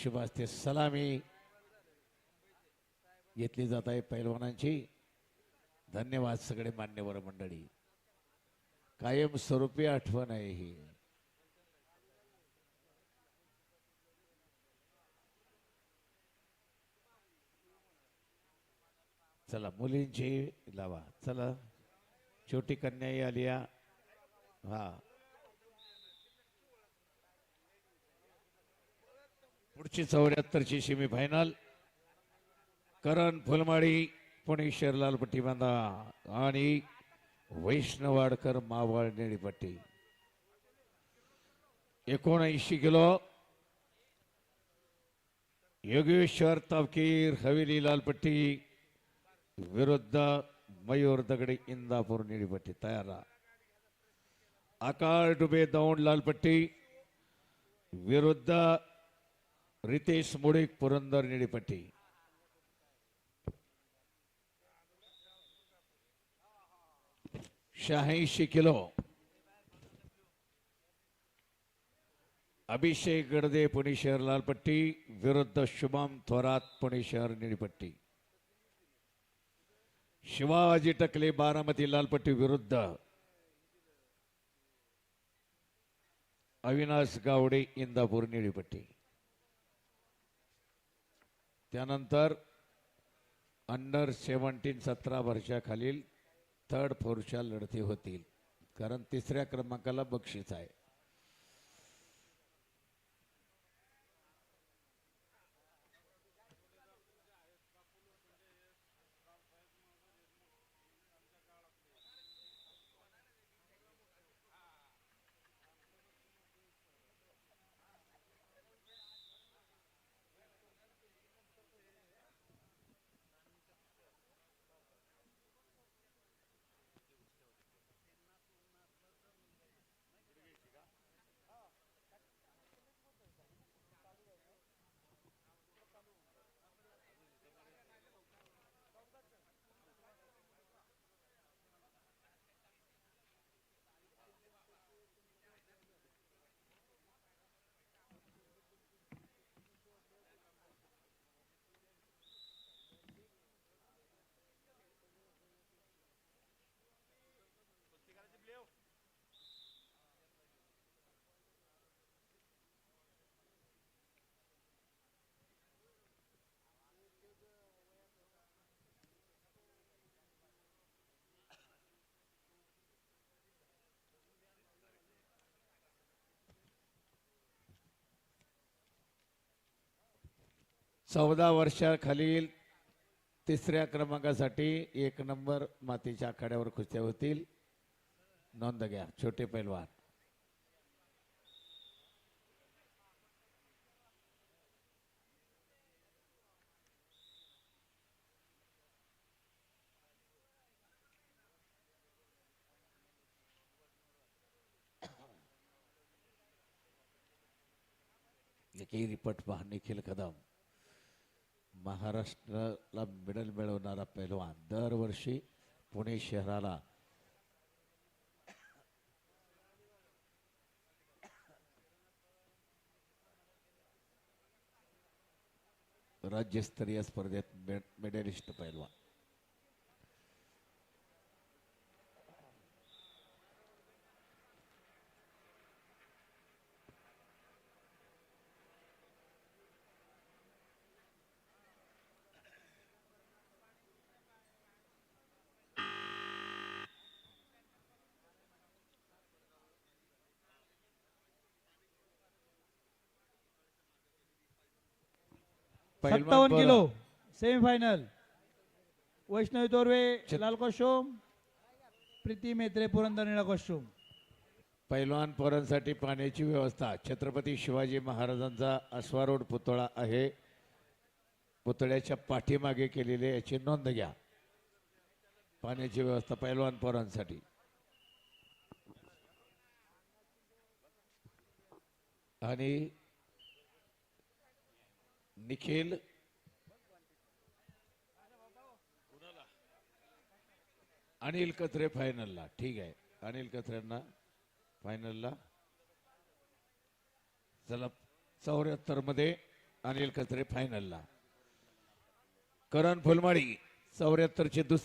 शुभ असते सलामी घेतली जात आहे पैलवानांची. धन्यवाद सगळे मान्यवर मंडळी. कायम स्वरूपी आठवण आहे ही. चला मुलींची लावा. चला छोटी कन्याही आली या. हा. पुढची चौऱ्याहत्तरची सेमी फायनल करण फुलमाळी पुणे शेरलाल पट्टी बांधा आणि वैष्णवाडकर मावळ निळीपट्टी एकोणऐंशी किलो. योगेश्वर तावकीर हवेली लालपट्टी विरुद्ध मयूर दगडे इंदापूर निळीपट्टी तयार. राहा आकार डुबे दौंड लालपट्टी विरुद्ध रितेश मुडिक पुरंदर निळीपट्टी. शहाऐंशी किलो. अभिषेक गडदे पुणे शहर लालपट्टी. विरुद्ध शुभम थोरात पुणे शहर निळीपट्टी. शिवाजी टकले बारामती लालपट्टी विरुद्ध. अविनाश गावडे इंदापूर निळीपट्टी. त्यानंतर अंडर सेवन्टीन सतरा वर्षाखालील थर्ड फोरच्या लढती होतील. कारण तिसऱ्या क्रमांकाला बक्षीस आहे. चौदा वर्षाखालील तिसऱ्या क्रमांकासाठी एक नंबर मातीच्या आखाड्यावर कुस्त्या होतील. नोंद घ्या छोटे पैलवान. रिपट पहा निखिल कदम महाराष्ट्राला मेडल मिळवणारा पैलवान दरवर्षी पुणे शहराला राज्यस्तरीय स्पर्धेत मेडलिस्ट पैलवान. सत्तावन्न. Kilo semifinal. वैष्णवी तोरवे लाल कॉस्ट्युम प्रीती मेत्रे पुरंदर निळा कॉस्ट्युम पैलवान पोरांसाठी पाण्याची व्यवस्था. छत्रपती शिवाजी महाराजांचा अश्वारूढ पुतळा आहे. पुतळ्याच्या पाठीमागे केलेले याची नोंद घ्या. पाण्याची व्यवस्था पैलवान पोरांसाठी. आणि निखिल. अनिल कत्रे फायनलला ठीक आहे. अनिल कत्र्यांना फायनलला चला चौऱ्याहत्तरमध्ये अनिल कचरे फायनलला करण फुलमाळी चौऱ्याहत्तरचे दुसरे